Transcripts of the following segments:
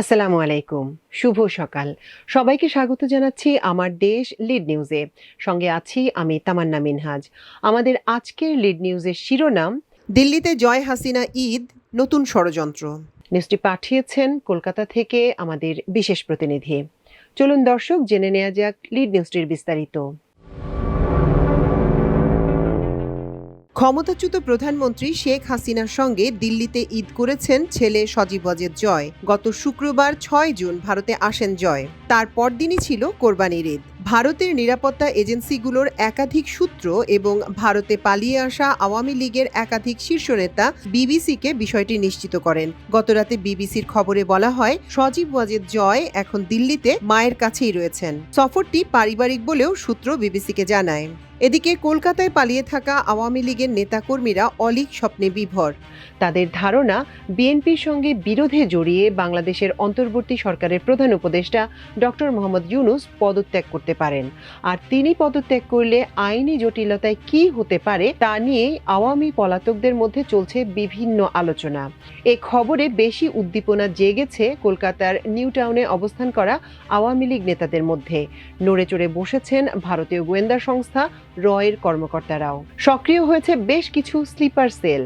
আসসালামু আলাইকুম। শুভ সকাল। সবাইকে স্বাগত জানাচ্ছি আমার দেশ লিড নিউজে। সঙ্গে আছি আমি তামান্না মিনহাজ। আমাদের আজকের লিড নিউজের শিরোনাম, দিল্লিতে জয় হাসিনা ঈদ, নতুন ষড়যন্ত্র। নিউজটি পাঠিয়েছেন কলকাতা থেকে আমাদের বিশেষ প্রতিনিধি। চলুন দর্শক, জেনে নেওয়া যাক লিড নিউজটির বিস্তারিত। ক্ষমতাচ্যুত প্রধানমন্ত্রী শেখ হাসিনার সঙ্গে দিল্লিতে ঈদ করেছেন ছেলে সজীব ওয়াজেদ জয়। গত শুক্রবার ছয় জুন ভারতে আসেন জয়। তার পরদিনই ছিল কোরবানির ঈদ। ভারতের নিরাপত্তা এজেন্সিগুলোর একাধিক সূত্র এবং ভারতে পালিয়ে আসা আওয়ামী লীগের একাধিক শীর্ষ নেতা বিবিসিকে বিষয়টি নিশ্চিত করেন। গতরাতে বিবিসির খবরে বলা হয়, সজীব ওয়াজেদ জয় এখন দিল্লিতে মায়ের কাছেই রয়েছেন। সফরটি পারিবারিক বলেও সূত্র বিবিসিকে জানায়। এদিকে কলকাতায় পালিয়ে থাকা আওয়ামী লীগের নেতাকর্মীরা অলিক স্বপ্নে বিভর। তাদের ধারণা, বিএনপির সঙ্গে বিরোধে জড়িয়ে বাংলাদেশের অন্তর্বর্তী সরকারের প্রধান উপদেষ্টা ডক্টর মোহাম্মদ ইউনুস পদত্যাগ করতে পারেন। আর তিনি পদত্যাগ করলে আইনি জটিলতায় কি হতে পারে তা নিয়ে আওয়ামী পলাতকদের মধ্যে চলছে বিভিন্ন আলোচনা। এ খবরে বেশি উদ্দীপনা জেগেছে কলকাতার নিউ টাউনে অবস্থান করা আওয়ামী লীগ নেতাদের মধ্যে। নড়ে চড়ে বসেছেন ভারতীয় গোয়েন্দা সংস্থা রয়ের কর্মকর্তারাও। সক্রিয় হয়েছে বেশ কিছু স্লিপার সেল।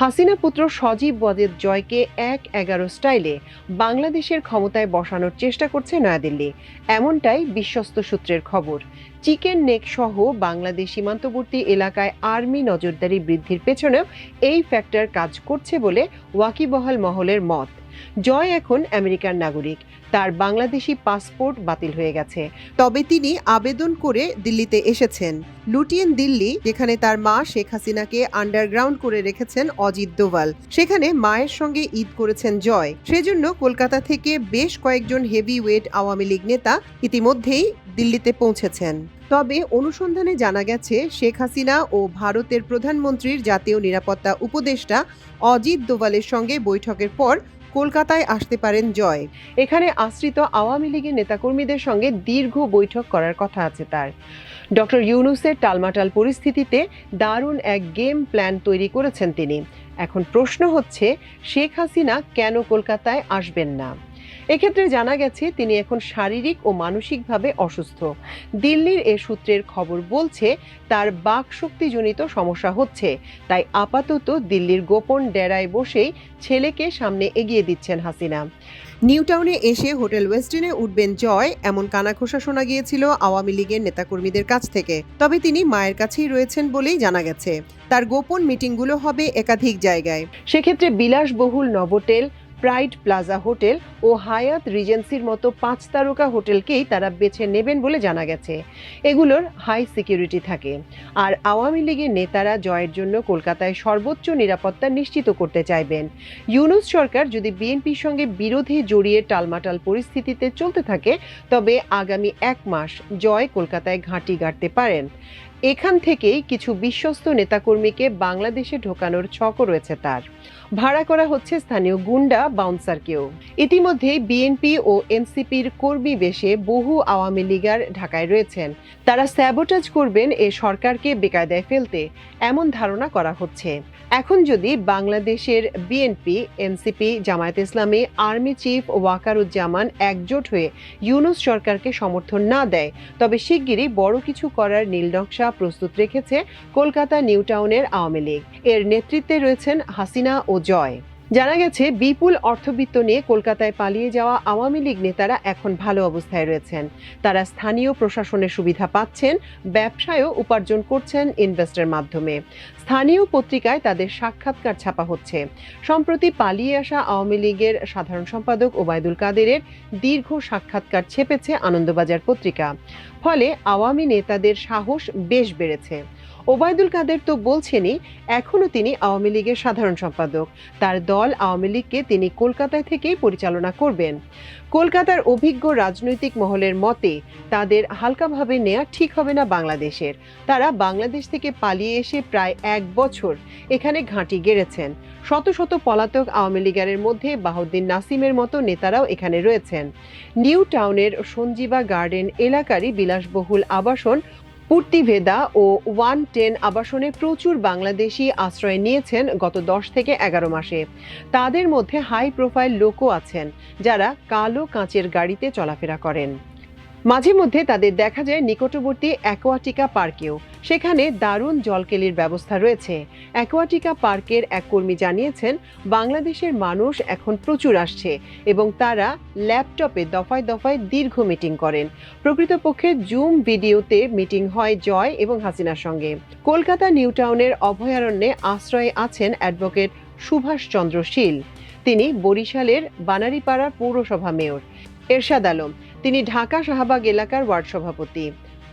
হাসিনা পুত্র সজীব ওয়াজেদ জয়কে এক এগারো স্টাইলে বাংলাদেশের ক্ষমতায় বসানোর চেষ্টা করছে নয়াদিল্লি। এমনটাই বিশ্বস্ত সূত্রের খবর। চিকেন নেক সহ বাংলাদেশ সীমান্তবর্তী এলাকায় আর্মি নজরদারি বৃদ্ধির পেছনেও এই ফ্যাক্টর কাজ করছে বলে ওয়াকিবহাল মহলের মত। জয় এখন আমেরিকার নাগরিক। তার বাংলাদেশি পাসপোর্ট বাতিল হয়ে গেছে। তবে তিনি আবেদন করে দিল্লিতে এসেছেন। লুটিয়েন দিল্লি, যেখানে তার মা শেখ হাসিনাকে আন্ডারগ্রাউন্ড করে রেখেছেন অজিত দোভাল। সেখানে মায়ের সঙ্গে ঈদ করেছেন জয়। সেজন্য কলকাতা থেকে বেশ কয়েকজন হেভি ওয়েট আওয়ামী লীগ নেতা ইতিমধ্যেই দিল্লিতে পৌঁছেছেন। তবে অনুসন্ধানে জানা গেছে, শেখ হাসিনা ও ভারতের প্রধানমন্ত্রীর জাতীয় নিরাপত্তা উপদেষ্টা অজিত দোভালের সঙ্গে বৈঠকের পর কলকাতায় আসতে পারেন জয়। এখানে আশ্রিত আওয়ামী লীগের নেতাকর্মীদের সঙ্গে দীর্ঘ বৈঠক করার কথা আছে তার। ডক্টর ইউনুসের টালমাটাল পরিস্থিতিতে দারুণ এক গেম প্ল্যান তৈরি করেছেন তিনি। এখন প্রশ্ন হচ্ছে, শেখ হাসিনা কেন কলকাতায় আসবেন না? এক্ষেত্রে জানা গেছে, তিনি এখন শারীরিক ও মানসিকভাবে অসুস্থ। দিল্লির এ সূত্রের খবর বলছে, তার বাকশক্তিজনিত সমস্যা হচ্ছে। তাই আপাতত দিল্লির গোপন ডেরায় বসেই ছেলেকে সামনে এগিয়ে দিচ্ছেন হাসিনা। নিউটাউনে এসে হোটেল ওয়েস্টিনে উঠবেন জয়, এমন কানাঘোষা শোনা গিয়েছিল আওয়ামী লীগের নেতাকর্মীদের কাছ থেকে। তবে তিনি মায়ের কাছেই রয়েছেন বলেই জানা গেছে। তার গোপন মিটিংগুলো হবে একাধিক জায়গায়। সেক্ষেত্রে বিলাসবহুল নভোটেল প্রাইড প্লাজা হোটেল ও হায়াত রিজেন্সির মতো পাঁচ তারকা হোটেলকেই তারা বেছে নেবেন বলে জানা গেছে। এগুলোর হাই সিকিউরিটি থাকে। আর আওয়ামী লীগের নেতারা জয়ের জন্য কলকাতায় সর্বোচ্চ নিরাপত্তা নিশ্চিত করতে চাইবেন। ইউনুস সরকার যদি বিএনপির সঙ্গে বিরোধে জড়িয়ে টালমাটাল পরিস্থিতিতে চলতে থাকে, তবে আগামী এক মাস জয় কলকাতায় ঘাঁটি গাড়তে পারেন। এখান থেকেই কিছু বিশ্বস্ত নেতাকর্মীকে বাংলাদেশে ঢোকানোর ছকও রয়েছে তার। ভাড়া করা হচ্ছে স্থানীয় গুন্ডা বাউন্সারকেও। ইতিমধ্যেই বিএনপি ও এনসিপির কর্মী বেশে বহু আওয়ামী লীগার ঢাকায় রয়েছেন। তারা স্যাবোটাজ করবেন এ সরকারকে বেকায়দায় ফেলতে, এমন ধারণা করা হচ্ছে। এখন যদি বাংলাদেশের বিএনপি, এনসিপি, জামায়াত ইসলামী, আর্মি চিফ ওয়াকারুজ্জামান একজোট হয়ে ইউনুস সরকারকে সমর্থন না দেয়, তবে শিগগিরই বড় কিছু করার নীলনকশা প্রস্তুত রেখেছে কলকাতা নিউটাউনের আওয়ামী লীগ। এর নেতৃত্বে রয়েছেন হাসিনা ও জয়। জানা গেছে, বিপুল অর্থবিত্ত নিয়ে কলকাতায় পালিয়ে যাওয়া আওয়ামী লীগ নেতারা এখন ভালো অবস্থায় রয়েছেন। তারা স্থানীয় প্রশাসনের সুবিধা পাচ্ছেন, ব্যবসায়ও উপার্জন করছেন ইনভেস্টের মাধ্যমে। স্থানীয় পত্রিকায় তাদের সাক্ষাৎকার ছাপা হচ্ছে। সম্প্রতি পালিয়ে আসা আওয়ামী লীগের সাধারণ সম্পাদক ওবায়দুল কাদেরের দীর্ঘ সাক্ষাৎকার ছেপেছে আনন্দবাজার পত্রিকা। ফলে আওয়ামী নেতাদের সাহস বেশ বেড়েছে। ওবায়দুল কাদের তো বলছেনই, এখনও তিনি আওয়ামী লীগের সাধারণ সম্পাদক। তার দল আওয়ামী লীগকে তিনি কলকাতায় থেকেই পরিচালনা করবেন। কলকাতার অভিজ্ঞ রাজনৈতিক মহলের মতে, তাদের হালকাভাবে নেওয়া ঠিক হবে না বাংলাদেশের। তারা বাংলাদেশ থেকে পালিয়ে এসে প্রায় এক বছর এখানে ঘাঁটি গেড়েছেন। শত শত পলাতক আওয়ামী লীগারের মধ্যে বাহুদ্দিন নাসিমের মতো নেতারাও এখানে রয়েছেন। নিউ টাউনের সঞ্জীবা গার্ডেন এলাকারই বিলাসবহুল আবাসন পূর্তিভেদা ও ওয়ান টেন আবাসনে প্রচুর বাংলাদেশি আশ্রয় নিয়েছেন গত দশ থেকে এগারো মাসে। তাদের মধ্যে হাই প্রোফাইল লোকও আছেন, যারা কালো কাঁচের গাড়িতে চলাফেরা করেন। মাঝে মধ্যে তাদের দেখা যায় নিকটবর্তী অ্যাকোয়াটিকা পার্কেও। সেখানে দারুণ জলকেলির ব্যবস্থা রয়েছে। অ্যাকোয়াটিকা পার্কের এক কর্মী জানিয়েছেন, বাংলাদেশের মানুষ এখন প্রচুর আসছে এবং তারা ল্যাপটপে দফায় দফায় দীর্ঘ মিটিং করেন। প্রকৃতপক্ষে জুম ভিডিওতে মিটিং হয় জয় এবং হাসিনার সঙ্গে। কলকাতা নিউ টাউনের অভয়ারণ্যে আশ্রয়ে আছেন অ্যাডভোকেট সুভাষ চন্দ্র শীল। তিনি বরিশালের বানারীপাড়া পৌরসভা মেয়র। এরশাদ আলম, তিনি ঢাকা শাহবাগ এলাকার ওয়ার্ড সভাপতি।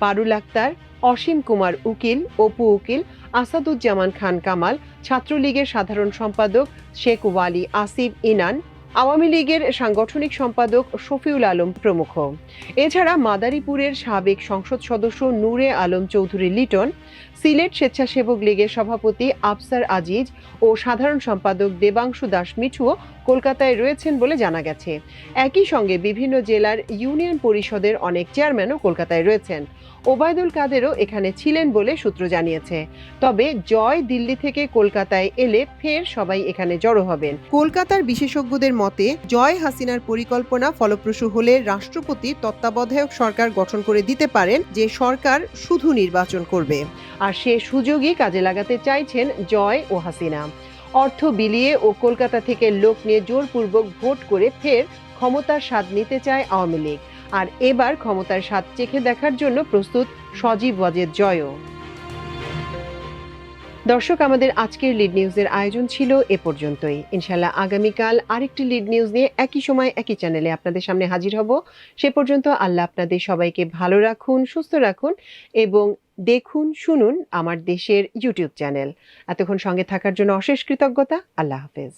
পারুল আক্তার, অসীম কুমার উকিল, অপু উকিল আসাদুজ্জামান খান কামাল, ছাত্রলীগের সাধারণ সম্পাদক শেখ ওয়ালি আসিফ ইনান, আওয়ামী লীগের সাংগঠনিক সম্পাদক শফিউল আলম প্রমুখ। এছাড়া মাদারীপুরের সাবেক সংসদ সদস্য নূরে আলম চৌধুরী লিটন সিলেট স্বেচ্ছাসেবক লীগের সভাপতি আফসার আজিজ ও সাধারণ সম্পাদক দেবাংশু দাস মিঠুও কলকাতায় রয়েছেন বলে জানা গেছে। একই সঙ্গে বিভিন্ন জেলার ইউনিয়ন পরিষদের অনেক চেয়ারম্যানও কলকাতায় রয়েছেন। ওবায়দুল কাদেরও এখানে ছিলেন বলে সূত্র জানিয়েছে। তবে জয় দিল্লি থেকে কলকাতায় এলে ফের সবাই এখানে জড়ো হবেন। কলকাতার বিশেষজ্ঞদের মতে, জয় হাসিনার পরিকল্পনা ফলপ্রসূ হলে রাষ্ট্রপতি তত্ত্বাবধায়ক সরকার গঠন করে দিতে পারেন যে সরকার শুধু নির্বাচন করবে। আর সে সুযোগই কাজে লাগাতে চাইছেন জয় ও হাসিনা। অর্থ বিলিয়ে ও কলকাতা থেকে লোক নিয়ে জোরপূর্বক ভোট করে ফের ক্ষমতার স্বাদ নিতে চায় আওয়ামী লীগ। আর এবার ক্ষমতার স্বাদ চেখে দেখার জন্য প্রস্তুত সজীব ওয়াজেদ জয়ও। দর্শক, আমাদের আজকের লিড নিউজের আয়োজন ছিল এ পর্যন্তই। ইনশাল্লাহ আগামীকাল আরেকটি লিড নিউজ নিয়ে একই সময়, একই চ্যানেলে আপনাদের সামনে হাজির হব। সে পর্যন্ত আল্লাহ আপনাদের সবাইকে ভালো রাখুন, সুস্থ রাখুন এবং দেখুন, শুনুন আমার দেশের ইউটিউব চ্যানেল এতক্ষণ সঙ্গে থাকার জন্য অশেষ কৃতজ্ঞতা। আল্লাহ হাফেজ।